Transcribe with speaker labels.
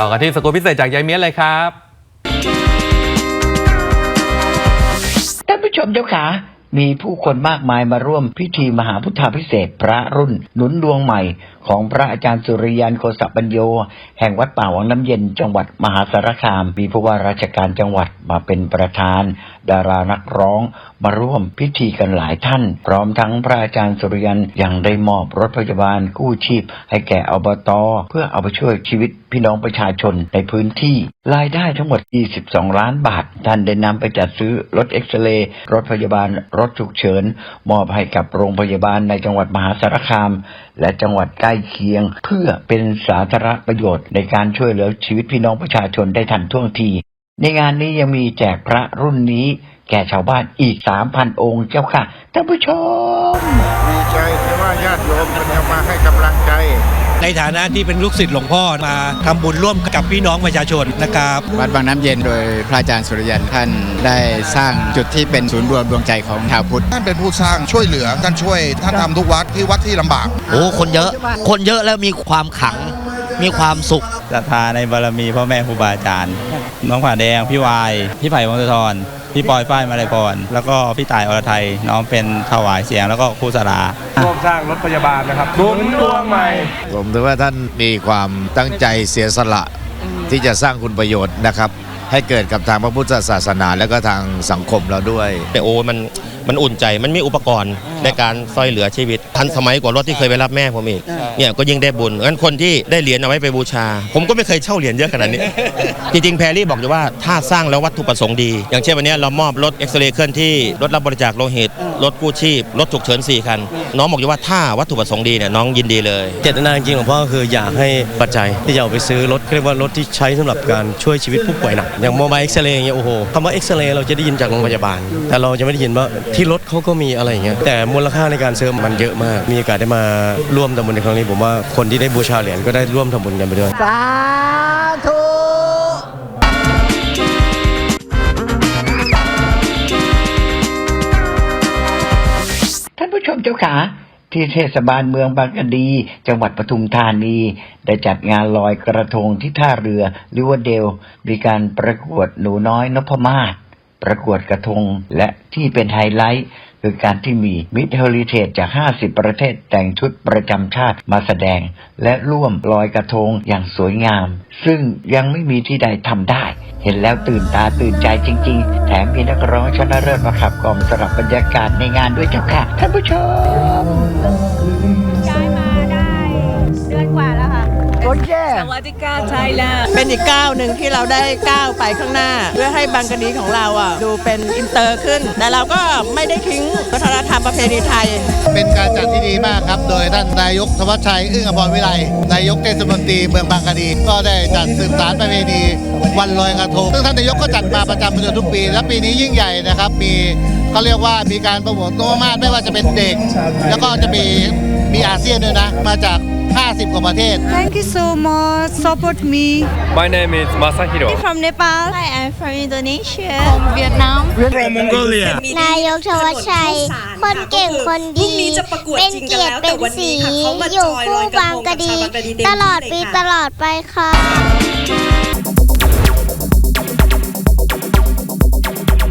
Speaker 1: ต่อกันที่สกู๊ปพิเศษจากยายเมียเลยครับ
Speaker 2: ท่านผู้ชมเจ้าขามีผู้คนมากมายมาร่วมพิธีมหาพุทธาพิเศษพระรุ่นหนุนดวงใหม่ ของพระอาจารย์สุริยันโคสปัญโย แห่งวัดป่าวังน้ำเย็นจังหวัดมหาสารคาม มีผู้ว่าราชการจังหวัดมาเป็นประธานดารานักร้อง มาร่วมพิธีกันหลายท่าน พร้อมทั้งพระอาจารย์สุริยันยังได้มอบรถพยาบาลกู้ชีพ ให้แก่อบตเพื่อเอาไปช่วยชีวิตพี่น้องประชาชนในพื้นที่ รายได้ทั้งหมด 22 ล้านบาท ท่านได้นำไปจัดซื้อรถเอ็กซเรย์รถพยาบาล รถฉุกเฉิน มอบให้กับโรงพยาบาลในจังหวัดมหาสารคาม และจังหวัดใกล้เคียง เพื่อเป็นสาธารณประโยชน์ในการช่วยเหลือชีวิตพี่น้องประชาชนได้ทันท่วงที ในงานนี้ยังมีแจกพระรุ่นนี้ แก่ชาวบ้านอีก3,000องค์เจ้าค่ะท่านผู้ชม
Speaker 3: ดีใจที่ว่าญาติโยมมันจะมาให้กำลังใจ
Speaker 4: ในฐานะที่เป็นลูกศิษย์หลวงพ่อมาทำบุญร่วมกับพี่น้องประชาชนนะครับ
Speaker 5: วัดบางน้ำเย็นโดยพระอาจารย์สุริยันท่านได้สร้างจุดที่เป็นศูนย์รวมดวงใจของชาวพุทธ
Speaker 6: ท่านเป็นผู้สร้างช่วยเหลือท่านช่วยท่านทำทุกวัดที่วัดที่ลำบาก
Speaker 7: โอ้คนเยอะ คนเยอะแล้วมีความขลัง มีความสุข
Speaker 8: ศรัทธาในบารมีพ่อแม่ครูบาอาจารย์ น้องผ่าแดง พี่วาย พี่ไผ่วงศธรพี่ปอยฝ้ายมาลัยพร แล้วก็พี่ต่ายอรไทย น้องเป็นถวายเสียงแล้วก็ครูสลา
Speaker 1: ร่วมสร้างรถพยาบาลนะครับหนุนดวงใหม่
Speaker 9: ผมถือว่าท่านมีความตั้งใจเสียสละที่จะสร้างคุณประโยชน์นะครับ ให้เกิดกับทางพระพุทธศาสนา และก็ทางสังคมเราด้วย
Speaker 10: แต่โอ้มันมันอุ่นใจมันมีอุปกรณ์ในการช่วยเหลือชีวิต ทันสมัยกว่ารถที่เคยไปรับแม่ผมอีกเนี่ยก็ยิ่งได้บุญงั้นคนที่ได้เหรียญเอาไว้ไปบูชา ผมก็ไม่เคยเช่าเหรียญเยอะขนาดนี้ จริงๆแพรรี่บอกอยู่ว่าถ้าสร้างแล้ววัตถุประสงค์ดี อย่างเช่นวันนี้เรามอบรถเอ็กซเรย์เคลื่อนที่รถรับบริจาคโลหิตรถกู้ชีพรถฉุกเฉิน4คัน น้องบอกอยู่ว่าถ้าวัตถุประสงค์ดีเนี่ยน้องยินดีเลย
Speaker 4: เจตนาจริงๆของพ่อคืออยากให้ปัจจัยที่จะเอาไปซื้อรถเรียกว่ารถที่ใช้สำหรับการช่วยชีวิตผู้ป่วยหนักอย่างโมบายเอ็กซเรย์อย่างเงี้ยโอ้โหคำว่าเอ็กซเรย์เราจะได้ยินจากโรงพยาบาล แต่เราจะไม่ได้ยินว่าที่รถเขาก็มีอะไรอย่างเงี้ยแต่มูลค่าในการซื้อมันเยอะมาก มีโอกาสได้มาร่วมทำบุญในครั้งนี้ ผมว่าคนที่ได้บูชาเหรียญก็ได้ร่วมทำบุญกันไปด้วย
Speaker 2: ท่านผู้ชมเจ้าขา ที่เทศบาลเมืองบางกะดี จังหวัดปทุมธานี ได้จัดงานลอยกระทงที่ท่าเรือลิเวอร์เดล มีการประกวดหนูน้อยนพมาศประกวดกระทงและที่เป็นไฮไลท์ คือการที่มีมิตรเฮลิเทจจาก 50 ประเทศแต่งชุดประจำชาติมาแสดง และร่วมลอยกระทงอย่างสวยงาม ซึ่งยังไม่มีที่ใดทำได้ เห็นแล้วตื่นตาตื่นใจจริง ๆ แถมมีนักร้องชนะเลิศมาขับกล่อมสลับบรรยากาศในงานด้วยเจ้าค่ะ ท่านผู้ชม
Speaker 11: ย้ายมาได้เดือนกว่าแล้วค่ะสวัสดีค่ะไทยแลนด์
Speaker 12: เป็นอีกก้าวหนึ่งที่เราได้ก้าวไปข้างหน้า เพื่อให้บางกะดีของเราอะดูเป็นอินเตอร์ขึ้น แต่เราก็ไม่ได้ทิ้งวัฒน ธรรมประเพณีไทย
Speaker 5: เป็นการจัดที่ดีมากครับ โดยท่านนายกธวัชชัย อึ้งอภรวิไล นายกเทศมนตรีเมืองบางกะดี ก็ได้จัดสืบสารประเพณีวันลอยกระทง ซึ่งท่านนายกก็จัดมาประจำเป็นทุกปี และปีนี้ยิ่งใหญ่นะครับ มีเขาเรียกว่ามีการโปรโมทตัวมากไม่ว่าจะเป็นเด็ก แล้วก็จะมี มีอาเซียนด้วยนะ มาจาก 50 กว่าประเทศ
Speaker 11: Thank you so much support me
Speaker 1: My name is Masahiro
Speaker 11: from Nepal Hi I'm from Indonesia from Vietnam
Speaker 4: From Mongolia
Speaker 11: นายกชวัชชัย คนเก่งคนดี เป็นเกียรติเป็นสีอยู่คู่บางกะดี ตลอดปีตลอดไปค่ะ